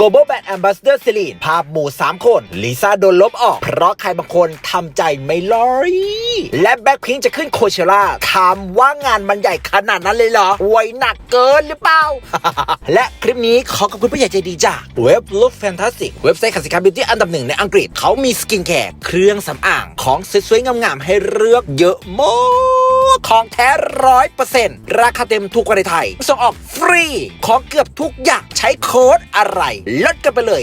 Global Brand Ambassador ซิลีนภาพหมู่ 3 คนลิซ่าโดนลบออก เพราะใครบางคนทำใจไม่ลอย และแบ็คพิงจะขึ้นโคเชล่าถามว่างานมันใหญ่ขนาดนั้นเลยเหรอไวยหนักเกินหรือเปล่า และคลิปนี้ขอขอบคุณผู้ใหญ่ใจดีจากเว็บ Look Fantastic เว็บไซต์ขสินค้าบิวตี้อันดับหนึ่งในอังกฤษเขามีสกินแคร์เครื่องสำอางของสวยๆงามๆให้เลือกเยอะมาก ของแท้ร้อยเปอร์เซ็นต์ราคาเต็มทุกประเทศไทย ส่งออกฟรี ของเกือบทุกอย่างใช้โค้ดอะไร ลดกันไปเลย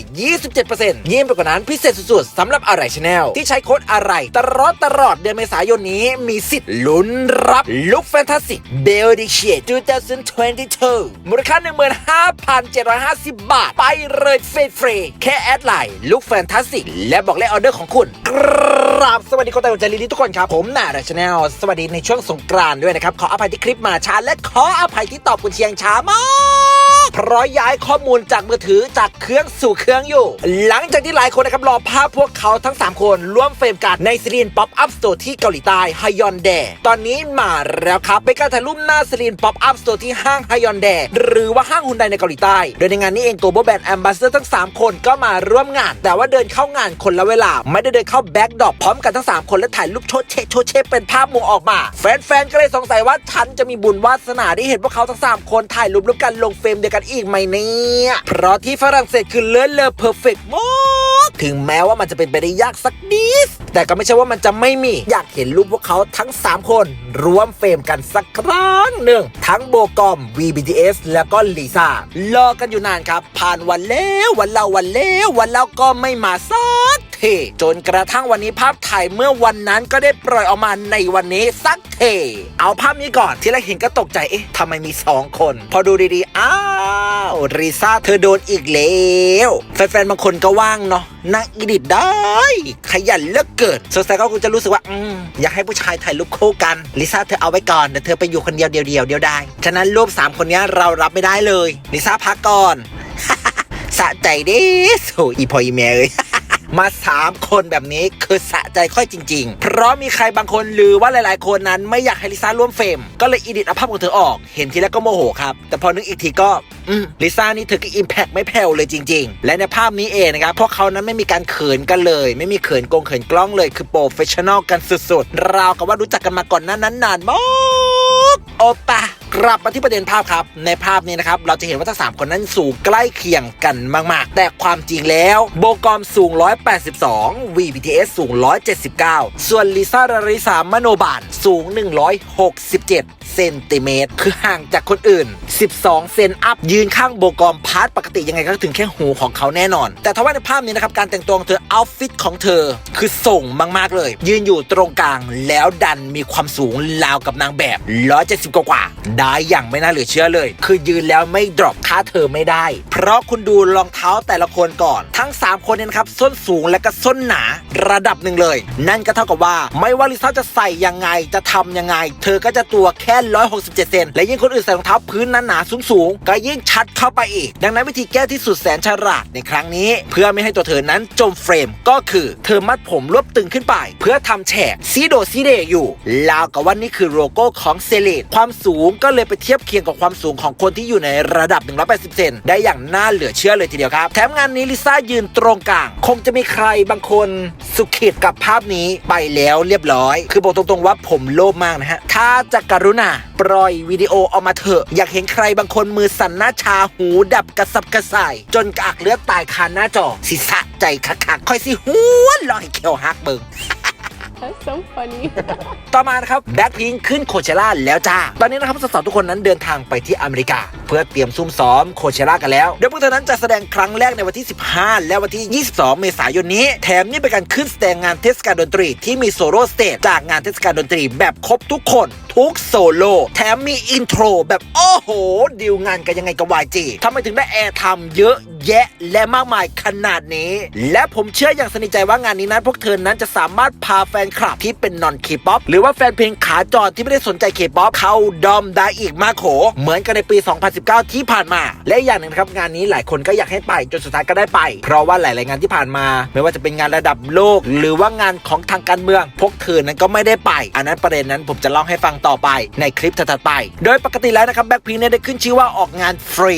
27%ยิ่งไปกว่านั้นพิเศษสุดๆสำหรับอะไรชาแนลที่ใช้โค้ดอะไร ตลอดตลอดเดือนเมษายนนี้มีสิทธิ์ลุ้นรับลุคแฟนตาซีเบลดิเชีย2022 มูลค่า 15,750 บาท ไปเลยฟรีๆแค่แอดไลน์ลุคแฟนตาซีและบอกเลขออเดอร์ของคุณกราบสวัสดีคนไทยคนใจลีทุกคนครับ ผมหน่าชาชแนลสวัสดีในช่วงสงกรานต์ด้วยนะครับ ขออภัยที่คลิปมาช้าและขออภัยที่ตอบคุณเชียงช้ามาก เพราะย้ายข้อมูลจากมือถือจากเครื่องสู่เครื่องอยู่ หลังจากที่หลายคนนะครับรอภาพพวกเขาทั้ง 3 คนร่วมเฟรมกันในซีรีส์ป๊อปอัพสโตร์ที่เกาหลีใต้ฮยอนแดตอนนี้มาแล้วครับเป็นการถ่ายรูปหน้าซีรีส์ป๊อปอัพสโตร์ที่ห้างฮยอนแดหรือว่าห้างฮุนไดในเกาหลีใต้ โดยในงานนี้เองตัวโบแบนแอมบาสเดอร์ทั้ง 3 คนก็มาร่วมงาน แต่ว่าเดินเข้างานคนละเวลา ไม่ได้เดินเข้าแบ็กดอปพร้อมกันทั้ง 3 คนและถ่ายรูปโชดเชโชดเชเป็นภาพมู่ออกมา แฟนๆก็เลยสงสัยว่าฉันจะมีบุญวาสนาได้เห็นพวกเขาทั้ง 3 คนถ่ายรูปร่วมกันลงเฟรมเดียวกันอีกไหมเนี่ย เพราะที่ฝรั่งเศสคือเลิศเลอเพอร์เฟกต์มากถึงแม้ว่ามันจะเป็นไปได้ยากสักนิดแต่ก็ไม่ใช่ว่ามันจะไม่มี อยากเห็นรูปพวกเขาทั้ง 3 คนรวมเฟรมกันสักครั้งหนึ่ง ทั้งโบกอม VBTS แล้วก็ลิซ่ารอกันอยู่นานครับ ผ่านวันแล้ววันเล่าวันแล้ววันเล่าก็ไม่มาสัก ทีจนกระทั่งวันนี้ภาพถ่ายเมื่อวันนั้นก็ได้ปล่อยออกมาในวันนี้สักเท เอาภาพนี้ก่อนที่แรกเห็นก็ตกใจเอ๊ะทำไมมี 2 คน พอดูดีๆ อ้าวริซ่าเธอโดนอีกแล้วแฟนๆบางคนก็ว่างเนาะนั่งอีดิทได้ ขยันเหลือกเกินสงสัยก็คงจะรู้สึกว่าอืมอยากให้ผู้ชายถ่ายรูปคู่กันลิซ่าเธอเอาไว้ก่อนเดี๋ยวเธอไปอยู่คนเดียวเดียวเดียวเดียวได้ฉะนั้นรูปสามคนนี้เรารับไม่ได้เลยลิซ่าพักก่อนสะใจดิโซอีพออีเมเอ้ย มา 3 คนแบบนี้คือสะใจค่อยจริง ๆ เพราะมีใครบางคนหรือว่าหลายๆ คนนั้นไม่อยากให้ลิซ่าร่วมเฟรมก็เลยอีดิทเอาภาพของเธอออกเห็นทีแรกก็โมโหครับ แต่พอนึกอีกทีก็อืมลิซ่านี่เธอก็อิมแพกไม่แผ่วเลยจริง ๆ และในภาพนี้เองนะครับพวกเขานั้นไม่มีการเขินกันเลย ไม่มีเขินกงเขินกล้องเลยคือโปรเฟชชั่นอลกันสุดๆราวกับว่ารู้จักกันมาก่อนหนั้นนั้นนานมาก โอปะกลับมาที่ประเด็นภาพครับ ในภาพนี้นะครับ เราจะเห็นว่าทั้งสามคนนั้นสูงใกล้เคียงกันมาก ๆ แต่ความจริงแล้ว โบกอมสูง 182 VBTS สูง 179 ส่วนลิซ่าราริสามโนบานสูง 167 เซนติเมตร คือห่างจากคนอื่น 12 เซนอัพ ยืนข้างโบกอมพาร์ทปกติยังไงก็ถึงแค่หูของเขาแน่นอน แต่ทว่าในภาพนี้นะครับ การแต่งตัวของเธอเอาฟิตของเธอ คือส่งมาก ๆ เลย ยืนอยู่ตรงกลางแล้วดันมีความสูงราวกับนางแบบ 170 กว่าๆได้อย่างไม่น่าเหลือเชื่อเลย คือยืนแล้วไม่ดรอปค่าเธอไม่ได้ เพราะคุณดูรองเท้าแต่ละคนก่อน ทั้ง 3 คนเนี่ยนะครับส้นสูงและก็ส้นหนาระดับหนึ่งเลย นั่นก็เท่ากับว่าไม่ว่าลิซ่าจะใส่ยังไงจะทำยังไง เธอก็จะตัวแค่167 เซน และยิ่งคนอื่นใส่รองเท้าพื้นนั้นหนาสูงๆ ก็ยิ่งชัดเข้าไปอีก ดังนั้นวิธีแก้ที่สุดแสนฉลาดในครั้งนี้ เพื่อไม่ให้ตัวเธอนั้นจมเฟรมก็คือเธอมัดผมรวบตึงขึ้นไป เพื่อทำแฉกซีโดซีเดอยู่ลาวกับว่านี่คือโลโก้ของเซเลตความสูงก็เลยไปเทียบเคียงกับความสูงของคนที่อยู่ในระดับ 180 เซนได้อย่างน่าเหลือเชื่อเลยทีเดียวครับแถมงานนี้ลิซ่ายืนตรงกลาง คงจะมีใครบางคนสุขิดกับภาพนี้ไปแล้วเรียบร้อย คือบอกตรงๆว่าผมโลภมากนะฮะถ้าจะกรุณาปล่อยวิดีโอออกมาเถอะ อยากเห็นใครบางคนมือสั่นหน้าชาหูดับกระสับกระส่าย จนกระอักเลือดตายคาหน้าจอสิสะใจคักๆค่อยสิหัวลอยเขียวฮักเบิง That's so funny. ต่อมานะครับแบ็คพิงขึ้นโคเชล่าแล้วจ้า ตอนนี้นะครับสาวๆทุกคนนั้นเดินทางไปที่อเมริกาเพื่อเตรียมซุ่มซ้อมโคเชล่ากันแล้ว โดยพวกเธอนั้นจะแสดงครั้งแรกในวันที่ 15 และวันที่ 22 เมษายนนี้ แถมนี่เป็นการขึ้นแสดงงานเทศกาลดนตรี ที่มีโซโล่สเตจจากงานเทศกาลดนตรีแบบครบทุกคน ทุกโซโล่แถมมีอินโทรแบบโอ้โหดีลงานกันยังไงกับ YG ทำไมถึงได้แอร์ทำเยอะแยะและมากมายขนาดนี้ และผมเชื่ออย่างสนิทใจว่างานนี้นั้นพวกเธอนั้นจะสามารถพาแฟนคลับที่เป็นนอนเคป๊อปหรือว่าแฟนเพลงขาจรที่ไม่ได้สนใจเคป๊อปเข้าดอมได้อีกมากโขเหมือนกันในปี2019 ที่ผ่านมา และอีกอย่างหนึ่งนะครับงานนี้หลายคนก็อยากให้ไปจนสุดท้ายก็ได้ไป เพราะว่าหลายๆงานที่ผ่านมา ไม่ว่าจะเป็นงานระดับโลก หรือว่างานของทางการเมือง พวกเธอนั้นก็ไม่ได้ไป อันนั้นประเด็นนั้นผมจะเล่าให้ฟังต่อไปในคลิปถัดไป โดยปกติแล้วนะครับแบ็คพิงเนี่ยได้ขึ้นชื่อว่าออกงานฟรี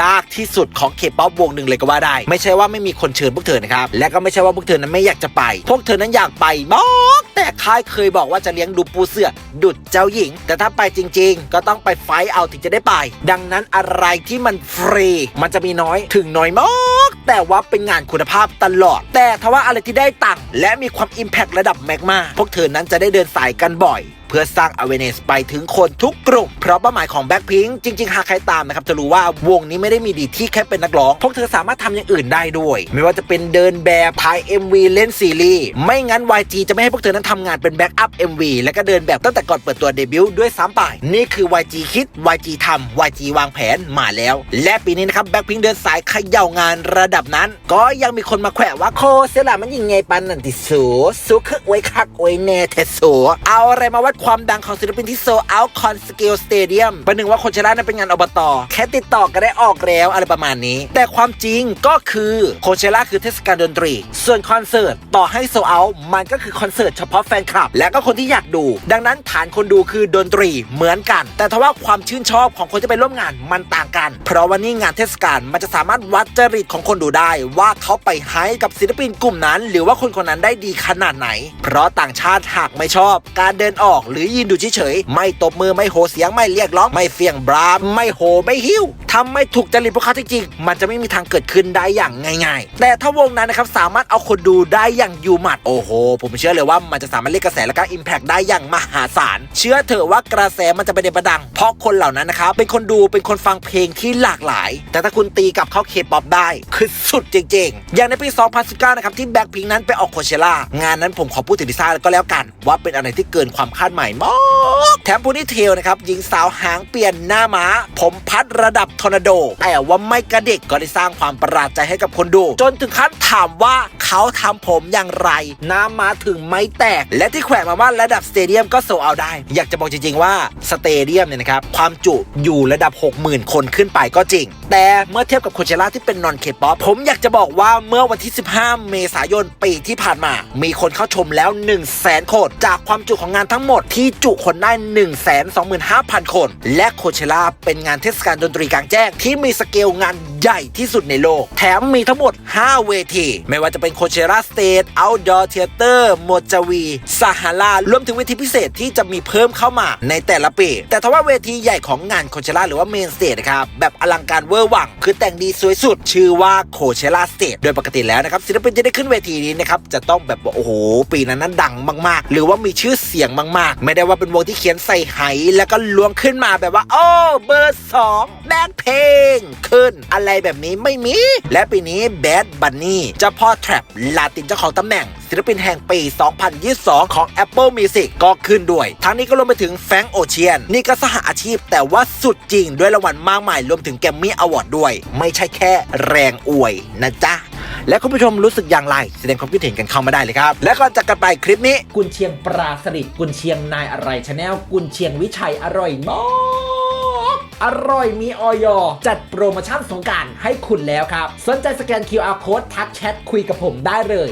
ยากที่สุดของเคป๊อปวงหนึ่งเลยก็ว่าได้ ไม่ใช่ว่าไม่มีคนเชิญพวกเธอนะครับและก็ไม่ใช่ว่าพวกเธอนั้นไม่อยากจะไป พวกเธอนั้นอยากไปมาก แต่ค่ายเคยบอกว่าจะเลี้ยงดูปูเสือดุดเจ้าหญิง แต่ถ้าไปจริง ๆ ก็ต้องไปไฟท์เอาถึงจะได้ไป ดังนั้นอะไรที่มันฟรี มันจะมีน้อยถึงน้อยมากแต่ว่าเป็นงานคุณภาพตลอด แต่ทว่าอะไรที่ได้ตังค์และมีความอิมแพกระดับแมกมาพวกเธอนั้นจะได้เดินสายกันบ่อย พื่อสร้าง awareness ไปถึงคนทุกกลุ่มเพราะเป้าหมายของ Blackpink จริง ๆ หากใครตามนะครับจะรู้ว่าวงนี้ไม่ได้มีดีที่แค่เป็นนักร้อง พวกเธอสามารถทำอย่างอื่นได้ด้วย ไม่ว่าจะเป็นเดินแบบถ่าย MV เล่นซีรีส์ไม่งั้น YG จะไม่ให้พวกเธอนั้นทำงานเป็นแบ็กอัพ MV และก็เดินแบบตั้งแต่ก่อนเปิดตัวเดบิวต์ด้วยซ้ำไปนี่คือ YG คิด YG ทำ YG วางแผนมาแล้ว และปีนี้นะครับ Blackpink เดินสายเขย่างานระดับนั้น ก็ยังมีคนมาแขวะว่าโคเซล่ามันยิงไงปันนันติสูสูคึกไว้คักไว้แน่เทสูเอาอะไรมาวัดความดังของศิลปินที่โซเอาคอนสเกลสเตเดียมประหนึ่งว่าคนชนะนั้นเป็นงานอบตแค่ติดต่อก็ได้ออกแล้วอะไรประมาณนี้ แต่ความจริงก็คือโคเชล่าคือเทศกาลดนตรี ส่วนคอนเสิร์ตต่อให้โซเอามันก็คือคอนเสิร์ตเฉพาะแฟนคลับ และก็คนที่อยากดู ดังนั้นฐานคนดูคือดนตรีเหมือนกัน แต่ทว่าความชื่นชอบของคนที่ไปร่วมงานมันต่างกัน เพราะวันนี้งานเทศกาลมันจะสามารถวัดจริตของคนดูได้ ว่าเขาไปให้กับศิลปินกลุ่มนั้น หรือว่าคนคนนั้นได้ดีขนาดไหน เพราะต่างชาติหากไม่ชอบ การเดินออกหรือยืนดูเฉยๆไม่ตบมือไม่โหเสียงไม่เรียกร้องไม่เสียงบรามไม่โหไม่หิ้ว ทำไม่ถูกจริตพวกเขาจริงๆ มันจะไม่มีทางเกิดขึ้นได้อย่างง่าย ๆ แต่ถ้าวงนั้นนะครับสามารถเอาคนดูได้อย่างยูหมัดโอ้โห ผมเชื่อเลยว่ามันจะสามารถเรียกกระแสและก็อิมแพกได้อย่างมหาศาล เชื่อเถอะว่ากระแสมันจะไปเด่นประดัง เพราะคนเหล่านั้นนะครับเป็นคนดูเป็นคนฟังเพลงที่หลากหลาย แต่ถ้าคุณตีกับเข้าเคป๊อปได้คือสุดจริงๆ อย่างในปี 2019 นะครับที่แบ็คพิงนั้นไปออกโคเชล่างานนั้นผมขอพูดถึงลิซ่าก็แล้วกัน ว่าเป็นอะไรที่เกินความคาดหมายมากแถมพูนี่เทลนะครับหญิงสาวหางเปลี่ยนหน้าม้า ผมพัดระดับทอร์นาโด แต่ว่าไม่กระด็กก็ได้สร้างความประหลาดใจให้กับคนดู จนถึงขั้นถามว่าเขาทำผมอย่างไร น้ามาถึงไม่แตก และที่แขวนมาว่าระดับสเตเดียมก็โซเอาได้ อยากจะบอกจริง ๆ ว่าสเตเดียมเนี่ยนะครับความจุอยู่ระดับ 60,000 คนขึ้นไปก็จริง แต่เมื่อเทียบกับโคเชล่าที่เป็นนอนเคป๊อปผมอยากจะบอกว่าเมื่อวันที่ 15 เมษายนปีที่ผ่านมา มีคนเข้าชมแล้ว 1 0 0 0 0แสนคนจากความจุของงานทั้งหมดที่จุคนได้ 1 2 5 0 0 0 คน และโคเชล่าเป็นงานเทศกาลดนตรีกลางแจ้งที่มีสเกลงานใหญ่ที่สุดในโลก แถมมีทั้งหมด 5 เวที ไม่ว่าจะเป็นโคเชล่าสเตทเอาดอร์เทเตอร์โมจาวีซาฮารารวมถึงเวทีพิเศษที่จะมีเพิ่มเข้ามาในแต่ละปี แต่ทว่าเวทีใหญ่ของงานโคเชล่าหรือว่าเมนสเตทนะครับ แบบอลังการเวอร์วัง คือแต่งดีสวยสุด ชื่อว่าโคเชล่าสเตทโดยปกติแล้วนะครับศิลปินจะได้ขึ้นเวทีนี้นะครับจะต้องแบบว่าโอ้โห ปีนั้นนั้นดังมาก ๆ หรือว่ามีชื่อเสียงมาก ๆ ไม่ได้ว่าเป็นวงที่เขียนใส่ไหแล้วก็ล้วงขึ้นมาแบบว่าโอ้เบอร์สองแบ็คเพลงขึ้น อะไรแบบนี้ไม่มี และปีนี้แบดบันนี่เจ้าพ่อแทร็ลาตินเจ้าของตำแหน่งศิลปินแห่งปี 2022 ของ Apple Music ก็ขึ้นด้วย ทั้งนี้ก็รวมไปถึงแฟงโอเชียน นี่ก็สหอาชีพแต่ว่าสุดจริงด้วยรางวัลมากมายรวมถึงแกมมี่อวอร์ดด้วย ไม่ใช่แค่แรงอวยนะจ๊ะ และคุณผู้ชมรู้สึกอย่างไร แสดงความคิดเห็นกันเข้ามาได้เลยครับ และก่อนจากกันไปคลิปนี้ กุนเชียงปลาสลิดกุนเชียงนายอะไรชาแนลกุนเชียงวิชัยอร่อยมาก อร่อยมีออยจัดโปรโมชั่นสงการให้คุณแล้วครับ สนใจสแกน QR Code ทักแชทคุยกับผมได้เลย